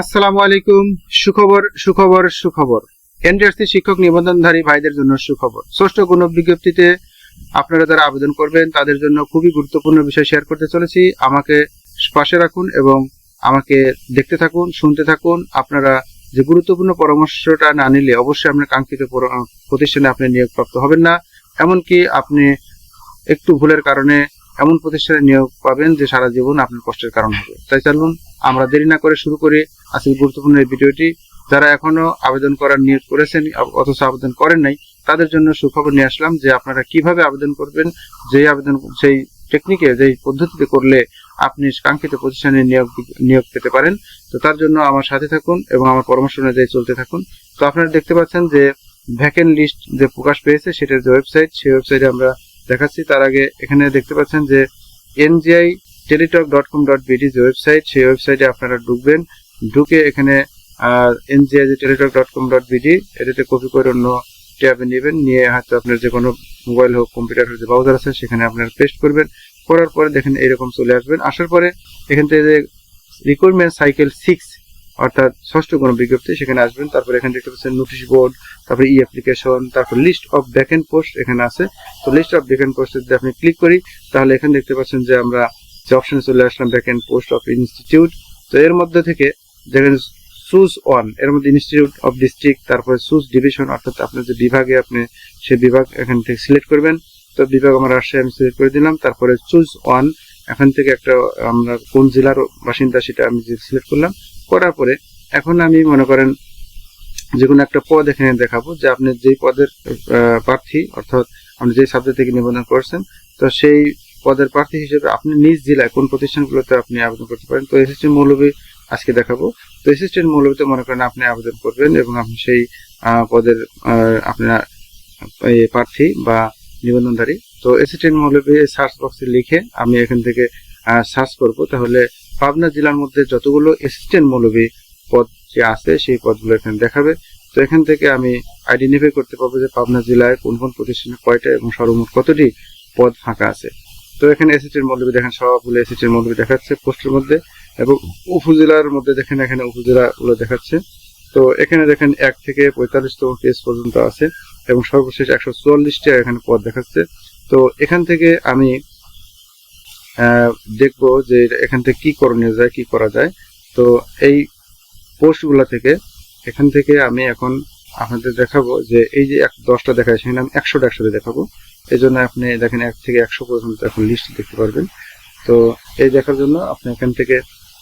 আসসালামু আলাইকুম। সুখবর সুখবর সুখবর। এনডিআরসি শিক্ষক নিবন্ধনধারী ভাইদের জন্য সুখবর। ষষ্ঠ গুণ বিজ্ঞপ্তিতে আপনারা যারা আবেদন করবেন, তাদের জন্য খুবই গুরুত্বপূর্ণ বিষয় শেয়ার করতে চলেছি। আমাকে পাশে রাখুন এবং আমাকে দেখতে থাকুন, শুনতে থাকুন। আপনারা যে গুরুত্বপূর্ণ পরামর্শটা না নিলে অবশ্যই আপনার কাঙ্ক্ষিত প্রতিষ্ঠানে আপনি নিয়োগপ্রাপ্ত হবেন না। এমনকি আপনি একটু ভুলের কারণে এমন প্রতিষ্ঠানে নিয়োগ পাবেন যে সারা জীবন আপনার কষ্টের কারণ হবে। তাই চলুন, আমরা দেরি না করে শুরু করি আজকের গুরুত্বপূর্ণ এই ভিডিওটি। যারা এখনও আবেদন করার নিয়োগ করেছেন, অথচ আবেদন করেন নাই, তাদের জন্য সুখবর নিয়ে আসলাম যে আপনারা কীভাবে আবেদন করবেন, যেই আবেদন সেই টেকনিকে যেই পদ্ধতিতে করলে আপনি কাঙ্ক্ষিত প্রতিষ্ঠানে নিয়োগ নিয়োগ পেতে পারেন। তো তার জন্য আমার সাথে থাকুন এবং আমার পরামর্শ অনুযায়ী চলতে থাকুন। তো আপনারা দেখতে পাচ্ছেন যে ভ্যাকেন্ট লিস্ট যে প্রকাশ পেয়েছে, সেটার যে ওয়েবসাইট সেই ওয়েবসাইটে আমরা দেখাচ্ছি, তার আগে এখানে দেখতে পাচ্ছেন যে NGI Teletalk dot com dot BD যে ওয়েবসাইট সেই ওয়েবসাইটে আপনারা ঢুকবেন। ঢুকে এখানে NGI Teletalk dot com dot BD এটাতে কপি করে অন্য ট্যাবে নেবেন। নিয়ে হয়তো আপনার যে কোনো মোবাইল হোক কম্পিউটার হোক, যে ব্রাউজার আছে, সেখানে আপনারা পেস্ট করবেন। করার পরে দেখেন এরকম চলে আসবেন। আসার পরে এখান থেকে যে রিক্রুটমেন্ট সাইকেল সিক্স অর্থাৎ ষষ্ঠ কোনো বিজ্ঞপ্তি সেখানে আসবেন। তারপর এখানে দেখতে পাচ্ছেন নোটিশ বোর্ড তারপরে ই অ্যাপ্লিকেশন তারপর লিস্ট অফ ভ্যাকেন্ট পোস্ট এখানে আছে। তো লিস্ট অফ ভ্যাকেন্ট পোস্ট যদি আপনি ক্লিক করি, তাহলে এখানে দেখতে পাচ্ছেন যে আমরা যে অপশনে চলে আসলাম ভ্যাকেন্ট পোস্ট অফ ইনস্টিটিউট তো এর মধ্যে থেকে যেখানে সুজ ওয়ানের মধ্যে ইনস্টিটিউট অফ ডিস্ট্রিক্ট তারপরে সুজ ডিভিশন অর্থাৎ আপনার যে বিভাগে আপনি সে বিভাগ এখান থেকে সিলেক্ট করবেন। তো বিভাগ আমার রাজশাহী আমি সিলেক্ট করে দিলাম। তারপরে চুজ ওয়ান এখান থেকে একটা আমরা কোন জেলার বাসিন্দা সেটা আমি সিলেক্ট করলাম করার পরে এখন আমি মনে করেন যে কোনো একটা পদ এখানে দেখাবো যে আপনি যেই পদের প্রার্থী, অর্থাৎ আপনি যে সাবজেক্ট থেকে নিবন্ধন করছেন, তো সেই পদের প্রার্থী হিসেবে আপনি নিজ জেলায় কোন প্রতিষ্ঠানগুলোতে আপনি আবেদন করতে পারেন। তো এসএসসি মৌলবী আজকে দেখাবো। তো অ্যাসিস্ট্যান্ট মৌলবীতে মনে করেন আপনি আবেদন করবেন এবং আপনি সেই পদের আপনার প্রার্থী বা নিবন্ধনধারী। তো অ্যাসিস্ট্যান্ট মৌলবী সার্চ বক্সে লিখে আমি এখান থেকে সার্চ করব। তাহলে পাবনা জেলার মধ্যে যতগুলো অ্যাসিস্ট্যান্ট মৌলবী পদ যে আছে, সেই পদগুলো এখানে দেখাবে। তো এখান থেকে আমি আইডেন্টিফাই করতে পারব যে পাবনা জেলায় কোন কোন প্রতিষ্ঠানে কয়টা এবং সর্বমোট কতটি পদ ফাঁকা আছে। তো এখানে অ্যাসিস্ট্যান্ট মৌলবী দেখেন, সবগুলো অ্যাসিস্ট্যান্ট মৌলবী দেখাচ্ছে পোস্টের মধ্যে এবং উপজেলার মধ্যে দেখেন, এখানে উপজেলাগুলো দেখাচ্ছে। তো এখানে দেখেন, এক থেকে পঁয়তাল্লিশতম পেজ পর্যন্ত আছে এবং সর্বশেষ একশো চুয়াল্লিশটা এখানে পদ দেখাচ্ছে। তো এখান থেকে আমি দেখব যে এখান থেকে কি করণীয় যায়, কি করা যায়। তো এই পোস্টগুলো থেকে, এখান থেকে আমি এখন আপনাদের দেখাবো যে এই যে এক দশটা দেখায়, সেখানে আমি একশোটা একশোটা দেখাবো। এই জন্য আপনি দেখেন এক থেকে একশো পর্যন্ত এখন লিস্ট দেখতে পারবেন। তো এই দেখার জন্য আপনি এখান থেকে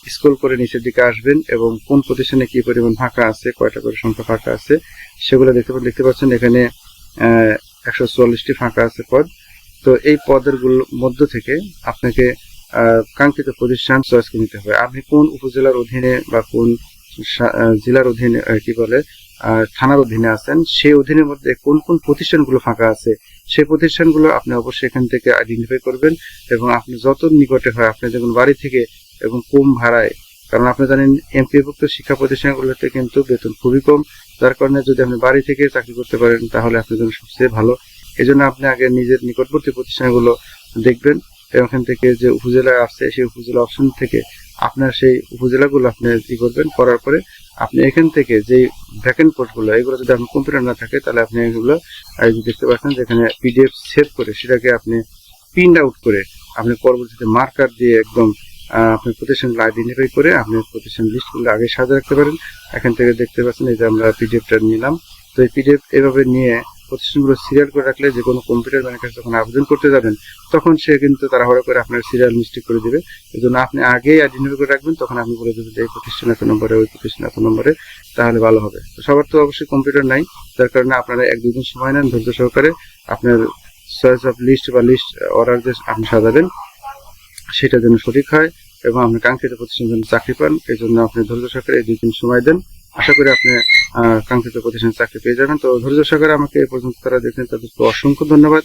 স্কুল করে নিচের দিকে আসবেন এবং কোন প্রতিষ্ঠানে কি পরিমাণ ফাঁকা আছে, কয়টা করে সংখ্যা ফাঁকা আছে, সেগুলো দেখতে দেখতে পাচ্ছেন এখানে একশো চুয়াল্লিশটি ফাঁকা আছে পদ। তো এই পদের গুলো- মধ্য থেকে আপনাকে কাঙ্ক্ষিত প্রতিষ্ঠান চয়েস করে নিতে হবে। আপনি কোন উপজেলার অধীনে বা কোন জেলার অধীনে কি বলে থানার অধীনে আছেন সেই অধীনের মধ্যে কোন কোন প্রতিষ্ঠানগুলো ফাঁকা আছে সেই প্রতিষ্ঠানগুলো আপনি অবশ্যই এখান থেকে আইডেন্টিফাই করবেন এবং আপনি যত নিকটে হয়, আপনি দেখুন বাড়ি থেকে এবং কম ভাড়ায়, কারণ আপনি জানেন এমপিভুক্ত শিক্ষা প্রতিষ্ঠানগুলোতে কিন্তু বেতন খুবই কম। যার কারণে যদি আপনি বাড়ি থেকে চাকরি করতে পারেন, তাহলে আপনার জন্য সবচেয়ে ভালো। এই জন্য আপনি আগে নিজের নিকটবর্তী প্রতিষ্ঠানগুলো দেখবেন এবং এখান থেকে যে উপজেলা আছে সেই উপজেলা অপশন থেকে আপনার সেই উপজেলাগুলো আপনি ই করবেন। করার পরে আপনি এখান থেকে যে ভ্যাকেন্ট পোস্টগুলো এগুলো যদি আপনার কম্পিউটার না থাকে, তাহলে আপনি এগুলো দেখতে পাচ্ছেন যেখানে পিডিএফ সেভ করে সেটাকে আপনি প্রিন্ট আউট করে আপনি পরবর্তীতে মার্কার দিয়ে একদম আপনি প্রতিষ্ঠানগুলো আইডেন্টিফাই করে আপনি প্রতিষ্ঠান লিস্টগুলো আগে সাজা রাখতে পারেন। এখান থেকে দেখতে পাচ্ছেন এই যে আমরা পিডিএফটা নিলাম। তো এই পিডিএফ এভাবে নিয়ে প্রতিষ্ঠানগুলো সিরিয়াল করে রাখলে যে কোনো কম্পিউটার ম্যানের কাছে যখন আবেদন করতে যাবেন, তখন সে কিন্তু তাড়াহুড়ো করে আপনার সিরিয়াল মিস্টেক করে দেবে। এই জন্য আপনি আগেই আইডেন্টিফাই করে রাখবেন, তখন আপনি বলে দেবেন যে এই প্রতিষ্ঠান এত নম্বরে, ওই প্রতিষ্ঠান এত নম্বরে, তাহলে ভালো হবে। তো সবার তো অবশ্যই কম্পিউটার নাই, যার কারণে আপনারা এক দুই দিন সময় নেন ধৈর্য সহকারে আপনার চয়েস অফ লিস্ট বা লিস্ট অর্ডার যে আপনি সাজাবেন, সেটা যেন সঠিক হয় এবং আপনি কাঙ্ক্ষিত প্রতিষ্ঠান যেন চাকরি পান এই জন্য আপনি ধৈর্য সহকারে এই দুই দিন সময় দেন। আশা করি আপনি কাঙ্ক্ষিত প্রতিষ্ঠানে চাকরি পেয়ে যাবেন। তো ধৈর্য সহকারে আমাকে এ পর্যন্ত তারা দেখেন তাদেরকে অসংখ্য ধন্যবাদ।